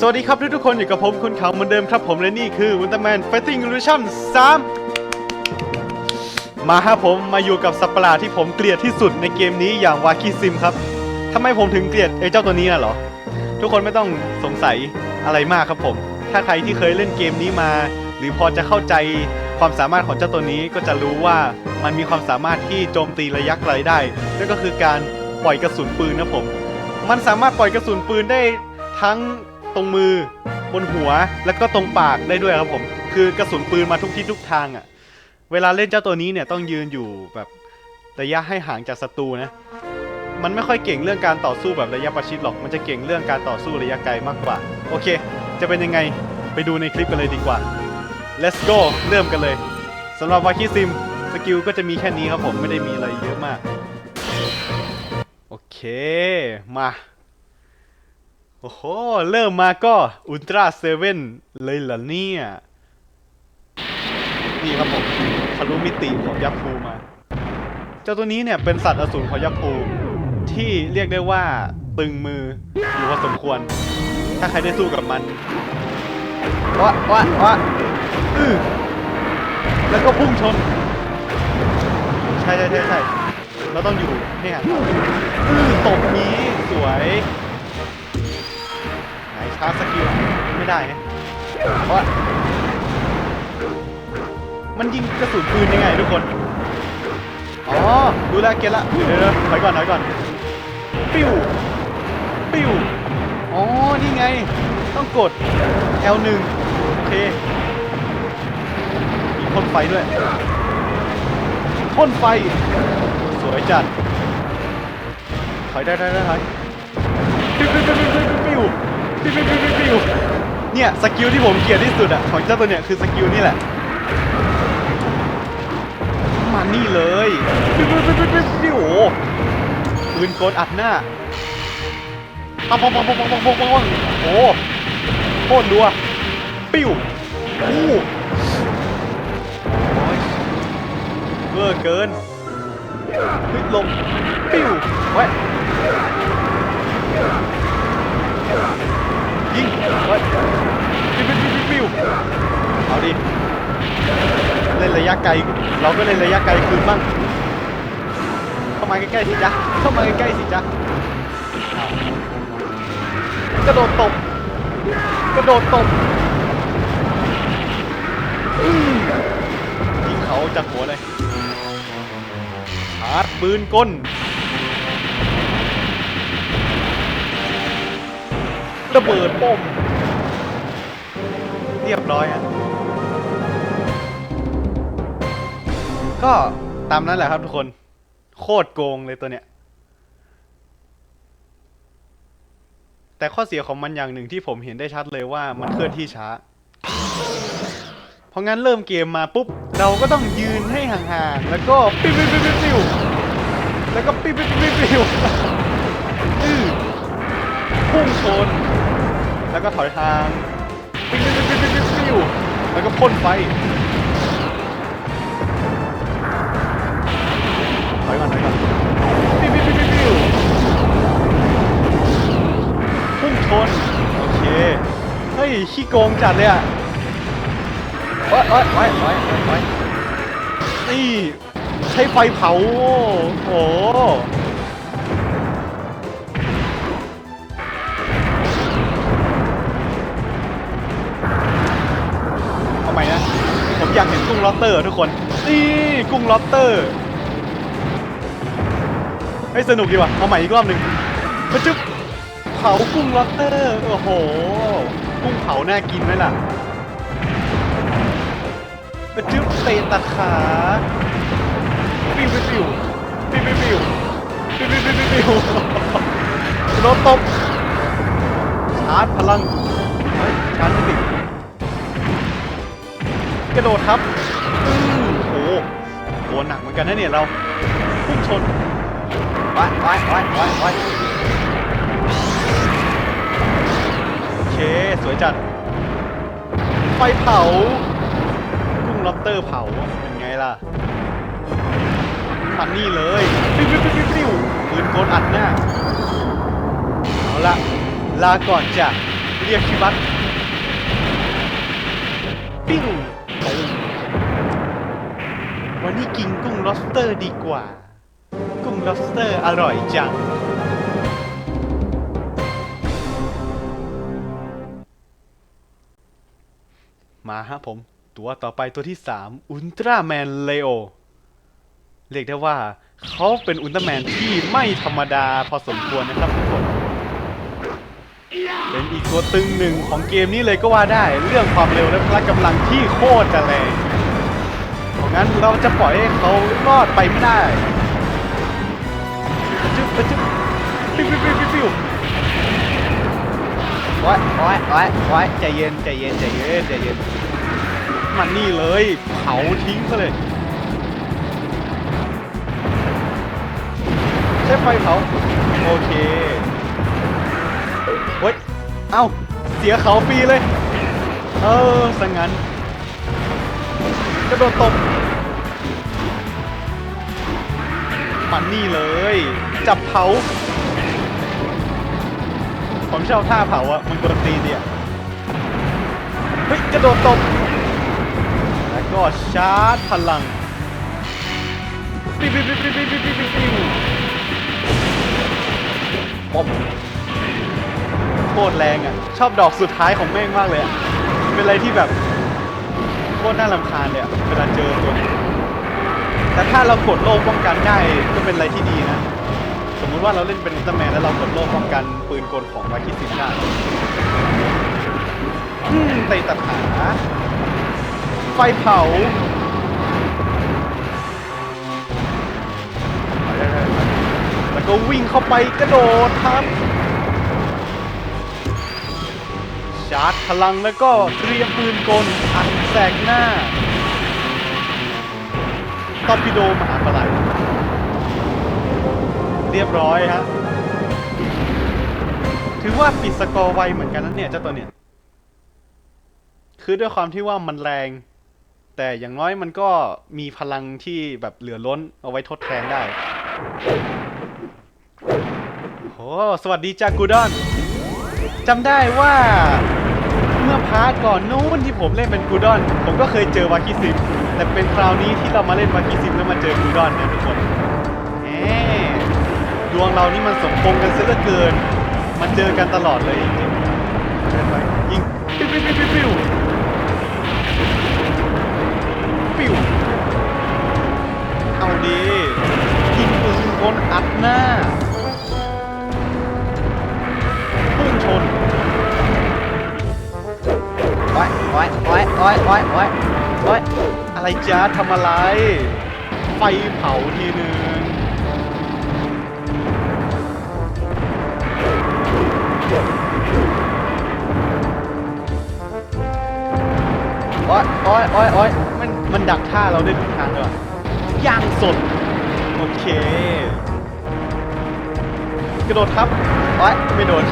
สวัสดีครับทุกๆคนอยู่กับผมคุณเขาเหมือนเดิมครับผมและนี่คือ Ultraman Fighting Evolution 3 มาครับผมมาอยู่กับสัตว์ประหลาดที่ผมเกลียดที่สุดในเกมนี้อย่างวาคิซิมครับทำไมผมถึงเกลียดไอ้เจ้าตัวนี้น่ะเหรอ ทุกคนไม่ต้องสงสัยอะไรมากครับผม ถ้าใครที่เคยเล่นเกมนี้มา หรือพอจะเข้าใจความสามารถของเจ้าตัวนี้ก็จะรู้ว่ามันมีความสามารถที่โจมตีระยะไกลได้นั่นก็คือการปล่อยกระสุนปืนนะผม มันสามารถปล่อยกระสุนปืนได้ทั้ง ตรงมือบนหัวแล้วก็ตรงปากได้ด้วยครับผม คือกระสุนปืนมาทุกทิศทุกทางอะ่ะ เวลาเล่นเจ้าตัวนี้เนี่ยต้องยืนอยู่แบบระยะให้ห่างจากศัตรูนะ มันไม่ค่อยเก่งเรื่องการต่อสู้แบบระยะประชิดหรอก มันจะเก่งเรื่องการต่อสู้ระยะไกลมากกว่า โอเค จะเป็นยังไงไปดูในคลิปกันเลยดีกว่า let's go เริ่มกันเลยสำหรับวาคิซิมสกิลก็จะมีแค่นี้ครับผมไม่ได้มีอะไรเยอะมาก โอเค มา อ้โห เริ่มมาก็อุลตร้าเซเว่นเลยเหรอเนี่ย นี่ครับผมทะลุมิติของยักษ์ภูมา เจ้าตัวนี้เนี่ยเป็นสัตว์อสูรของยักษ์ภูที่เรียกได้ว่าตึงมืออยู่พอสมควร ถ้าใครได้สู้กับมันวะวะวะอื้อแล้วก็พุ่งชน ใช่ใช่ใช่ใช่เราต้องอยู่เนี่ยอื้อตบนี้ สวยไหนชาร์จสกิลไม่ได้นะเพราะว่ามันยิงกระสุนปืนยังไงทุกคน อ๋อ ดูแลเก็ตละเดี๋ยวเดี๋ยวถอยก่อนถอยก่อน ปิ้ว ปิ้ว อ๋อ นี่ไง ต้องกด L1 โอเค มีพ่นไฟด้วยพ่นไฟ สวยจัด ถอยได้ได้ได้ถอย ปิ้วปิ้วปิ้วปิ้วปิ้วเนี่ยสกิลที่ผมเกลียดที่สุดอะของเจ้าตัวเนี่ยคือสกิลนี่แหละมานี่เลยปิ้วปิ้วปิ้วปิ้วปิ้วปิวโอ้ปืนกลอัดหน้าปังปังปังปังปังปังปังปังโอ้โคตรรัวปิ้วอู้โอ้ยเวอร์เกินพึ่ลมปิ้วไว้ ยยิงเฮ้ยปิ้วปิ้วปิ้วปิ้วเอาดิเล่นระยะไกล เราก็เล่นระยะไกลคืนบ้างเข้ามาใกล้ๆสิจ๊ะเข้ามาใกล้ๆสิจ๊ะกระโดดตบกระโดดตบอื้อยิงเขาจากหัวเลยชาร์จปืนกล ระเบิดป้มเรียบร้อยอะก็ตามนั้นแหละครับทุกคน โคตรโกงเลยตัวเนี้ย แต่ข้อเสียของมันอย่างหนึ่งที่ผมเห็นได้ชัดเลยว่ามันเคลื่อนที่ช้า เพราะงั้นเริ่มเกมมาปุ๊บ เราก็ต้องยืนให้ห่างๆ แล้วก็ปิ้วปิ้วปิ้วปิ้วปิ้วแล้วก็ปิ้วปิ้วปิ้วปิ้วพุ่งชน แล้วก็ถอยทางปิ้วปิ้วปิ้วปิ้วปิ้วปิ้วแล้วก็พ่นไฟถอยก่อนถอยก่อนปิ้วปิ้วปิ้วปิ้วปิ้วพุ่งชนโอเคเฮ้ยขี้โกงจัดเลยอะโอ๊ยโอ๊ยโอ๊ยโอ๊ยโอ๊ยโอ๊ยนี่ใช้ไฟเผาโอ้โห ล็อตเตอร์ทุกคนนี่กุ้งล็อตเตอร์ให้สนุกดีว่ะเอาใหม่อีกรอบหนึ่งมันจะเผากุ้งล็อตเตอร์โอ้โห กุ้งเผาน่ากินไหมล่ะมันจึ๊บเตะตัดขาปิ้วปิ้วปิ้วปิ้วปิ้วปิ้วปิ้วปิ้วปิ้วโดนตบชาร์จพลังชาร์จติดกระโดดทับ หนักเหมือนกันนะเนี่ยเราพุ่งชนไปไปไปไปไปโอเคสวยจัด ไฟเผากุ้งล็อบสเตอร์เผาเป็นไงล่ะมันนี่เลยปิ้วปิ้วปิ้วปิ้วปิ้วปืนกลอัดหน้าเอาละลาก่อนจ้ะเรียกชิบัตปิ้ว วันนี้กินกุ้ง lobster ดีกว่า กุ้ง lobster อร่อยจัง มาฮะผม ตัวต่อไปตัวที่ 3 อุลตร้าแมนเลโอ เรียกได้ว่าเขาเป็นอุลตร้าแมนที่ไม่ธรรมดาพอสมควรนะครับทุกคนเป็นอีกตัวตึงหนึ่งของเกมนี้เลยก็ว่าได้ เรื่องความเร็วและพละกำลังที่โคตรจะแรง เพราะงั้นเราจะปล่อยให้เขารอดไปไม่ได้จึ๊บจึ๊บปิ้วปิ้วปิ้วปิ้วปิ้วโอ้ยโอ้ยโอ้ยโอ้ยใจเย็นใจเย็นใจเย็นใจเย็นมันนี่เลยเผาทิ้งซะเลยใช้ไฟเผาโอเคเฮ้ยเอ้าเสียเขาฟรีเลย เออสังงั้น กระโดดตบมันนี่เลย จับเผา ผมชอบท่าเผาอะมันกวนตีนดีอะเฮ้ยกระโดดตบ แล้วก็ชาร์จพลังปิ๊บปิ๊บปิ๊บปิ๊บปิ๊บปิ๊บปิ๊บปิ๊บปิ๊บป๊อปโคตรแรงอะชอบดอกสุดท้ายของแม่งมากเลยอะเป็นอะไรที่แบบ โคตรน่ารำคาญเลยอะเวลาเจอตัวนี้แต่ถ้าเรากดโล่ป้องกันได้ก็เป็นอะไรที่ดีนะ สมมุติว่าเราเล่นเป็นอุลตร้าแมนแล้วเรากดโล่ป้องกันปืนกลของวาคิซินได้อืมเตะตัดขาไฟเผาแล้วก็วิ่งเข้าไปกระโดดครับ ชาร์จพลังแล้วก็เตรียมปืนกลอัด แสกหน้าตอปิโดมหาปลายเรียบร้อยฮะ ถือว่าปิดสกอร์ไวเหมือนกันนะเนี่ยเจ้าตัวเนี่ย คือด้วยความที่ว่ามันแรง แต่อย่างน้อยมันก็มีพลังที่แบบเหลือล้นเอาไว้ทดแทนได้โอ้สวัสดีจากกูดอนจำได้ว่า พาร์ทก่อนนู้นที่ผมเล่นเป็นกูดอน ผมก็เคยเจอวากิซิมแต่เป็นคราวนี้ที่เรามาเล่นวากิซิมแล้วมาเจอกูดอนนะทุกคนแหมดวงเรานี่มันสมพงกันซะเหลือเกิน มันเจอกันตลอดเลยจริงๆเดินไปยิงปิ้วปิ้วปิ้วปิ้วปิ้วเอาดียิงปืนกลอัดหน้า อ้ยโอ้ยโอ้ยโอ้ยโอ้ยโอ้ยโอ้ยอะไรจ้าทำอะไร ไฟเผาทีหนึ่งโอ้ยโอ้ยโอ้ยโอ้ยมันมันดักท่าเราได้ทุกทางเลยว่ะย่างสด โอเค กระโดดครับโอ้ยไม่โดน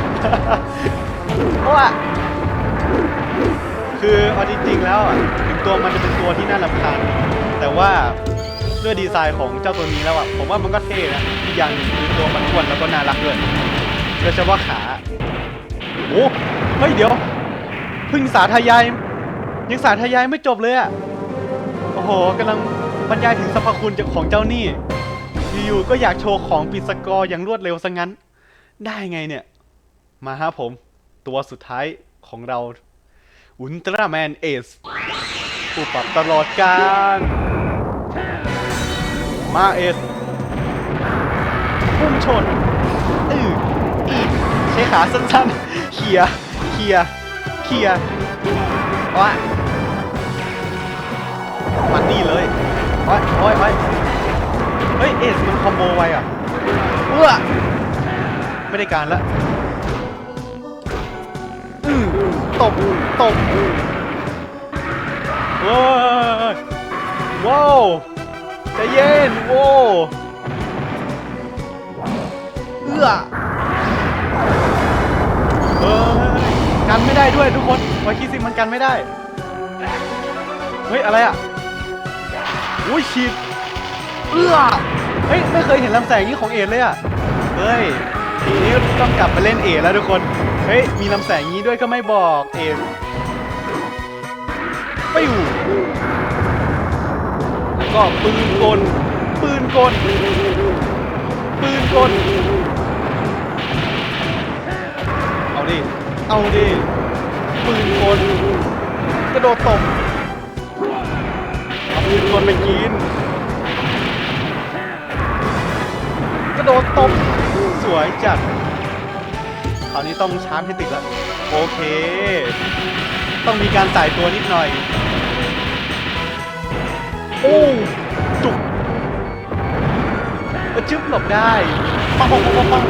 เพราะว่า คือเอาจริงๆแล้วอะถึงตัวมันจะเป็นตัวที่น่ารำคาญแต่ว่าด้วยดีไซน์ของเจ้าตัวนี้แล้วอะผมว่ามันก็เท่นะอีกอย่างหนึ่งคือตัวมันอ้วนแล้วก็น่ารักด้วยโดยเฉพาะขาโอ้เฮ้ยเดี๋ยวเพึ่งสาธยายยังสาธยายไม่จบเลยอะโอ้โหกำลังบรรยายถึงสรรพคุณของเจ้านี่อยู่ๆก็อยากโชว์ของปิดสกอร์อย่างรวดเร็วซะงั้น ได้ไงเนี่ย มาฮะผม ตัวสุดท้ายของเรา อุลตร้าแมนเอสผู้ปรับตลอดการมาเอสพุ่งชนอืออีใช้ขาสั้นๆเขี่ยเขี่ยเขี่ยว้ามันนี่เลยโอ้ยโอ้ยโอ้ยเฮ้ยเอสมันคอมโบไวอะเอื้อไม่ได้การละ บตบว้าวว้าวใจเย็นโว้เอื้อเฮ้ยกันไม่ได้ด้วยทุกคนไวคิซิมันกันไม่ได้ เฮ้ย อะไรอะอุ้ยฉีดเอื้อเฮ้ย ไม่เคยเห็นลำแสงนี้ของเอดเลยอะ เฮ้ย ทีนี้ต้องกลับมาเล่นเอดแล้วทุกคน เฮ้ย มีลำแสงงี้ด้วยก็ไม่บอกเอ็มไปอยู่แล้วก็ปืนกล ปืนกล ปืนกล เอาดิ เอาดิ ปืนกล กระโดดตบเอาปืนกลไปกิน กระโดดตบ สวยจัด คราวนี้ต้องชาร์จให้ติดแล้ว โอเค ต้องมีการสายตัวนิดหน่อย โอ้จุกจึ๊บหลบได้ปังปังปังปังปัง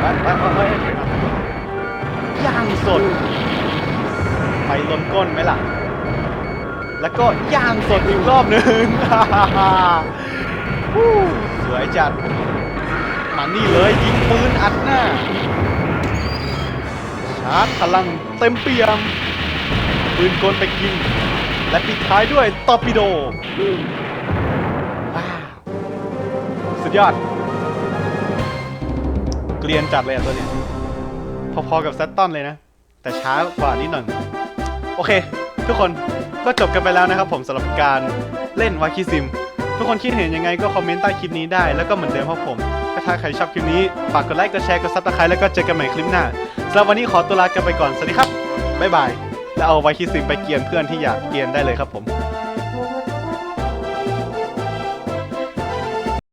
ไปไปไปไปย่างสด ไปล้นก้นไหมล่ะ แล้วก็ย่างสดอีกรอบหนึ่งฮู้สวยจัด นนี่เลยยิงปืนอัดหน้า ชาร์จพลังเต็มเปี่ยม ปืนกลไปกิน และปิดท้ายด้วยตอร์ปิโด ว้าว สุดยอด เกลียนจัดเลยอะตัวเนี้ยพอๆกับแซตตอนเลยนะ แต่ช้ากว่านิดหน่อย โอเค ทุกคนก็จบกันไปแล้วนะครับผมสำหรับการเล่นวาคิซิม ทุกคนคิดเห็นยังไงก็คอมเมนต์ใต้คลิปนี้ได้แล้วก็เหมือนเดิมครับผม ถ้าใครชอบคลิปนี้ ฝากกดไลค์ กดแชร์ กดซับสไครต์แล้วก็เจอกันใหม่คลิปหน้าสำหรับวันนี้ขอตัวลากันไปก่อน สวัสดีครับ บ๊ายบาย แล้วเอาไวคิซิไปเกียนเพื่อนที่อยากเกียนได้เลยครับผม